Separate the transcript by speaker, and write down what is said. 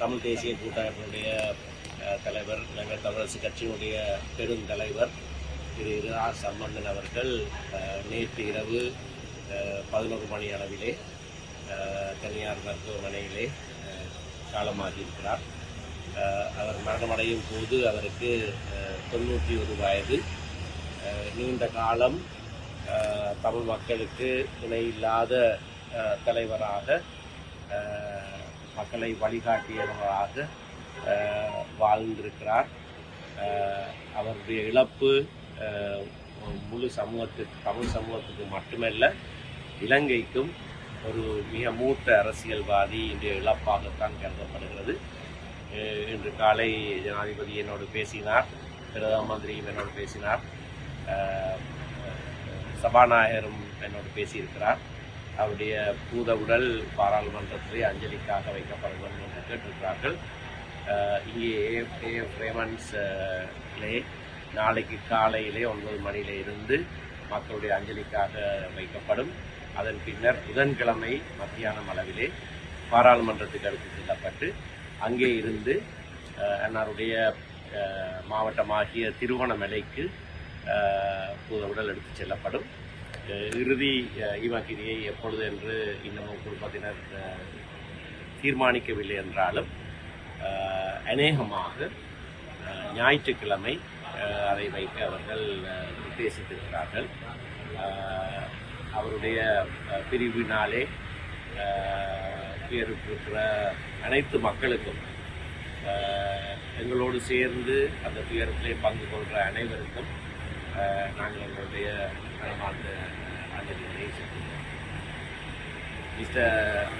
Speaker 1: தமிழ் தேசிய கூட்டமைப்பினுடைய தலைவர் இலங்கை தமிழரசு கட்சியினுடைய பெருந்தலைவர் திரு இரா சம்பந்தன் அவர்கள் நேற்று இரவு பதினோரு மணி அளவிலே தனியார் மருத்துவமனையிலே காலமாகியிருக்கிறார். அவர் மரணமடையும் போது அவருக்கு தொண்ணூற்றி ஒரு வயது. நீண்ட காலம் தமிழ் மக்களுக்கு இணையில்லாத தலைவராக மக்களை வழிகாட்டியவராக வாழ்ந்திருக்கிறார். அவருடைய இழப்பு முழு சமூகத்துக்கு தமிழ் சமூகத்துக்கு மட்டுமல்ல இலங்கைக்கும் ஒரு மிக மூத்த அரசியல்வாதி இன்றைய இழப்பாகத்தான் கருதப்படுகிறது. இன்று காலை ஜனாதிபதி என்னோடு பேசினார் பிரதம மந்திரியும் என்னோடு பேசினார். சபாநாயகரும் என்னோடு பேசியிருக்கிறார். அவருடைய பூத உடல் பாராளுமன்றத்திலே அஞ்சலிக்காக வைக்கப்பட வேண்டும் என்று கேட்டிருக்கிறார்கள். இங்கே ஏஎஃப் ரேமன்ஸ்லே நாளைக்கு காலையிலே ஒன்பது மணியில இருந்து மக்களுடைய அஞ்சலிக்காக வைக்கப்படும். அதன் பின்னர் புதன்கிழமை மத்தியானம் அளவிலே பாராளுமன்றத்துக்கு அடுத்து செல்லப்பட்டு அங்கே இருந்து அன்னாருடைய மாவட்டமாகிய திருவோணமலைக்கு பூத உடல் எடுத்துச் செல்லப்படும். இறுதி ஈவாக்கிரியை எப்பொழுது என்று இன்னமும் குடும்பத்தினர் தீர்மானிக்கவில்லை என்றாலும் அநேகமாக ஞாயிற்றுக்கிழமை அதை வைக்க அவர்கள் உத்தேசித்திருக்கிறார்கள். அவருடைய பிரிவினாலே அஹ், அனைத்து மக்களுக்கும் எங்களோடு சேர்ந்து அந்த துயரத்திலே பங்கு கொள்கிற அனைவருக்கும் நாங்கள் எங்களுடைய மனமார்ந்த அஞ்சலிகளை செலுத்துகிறோம் மிஸ்டர்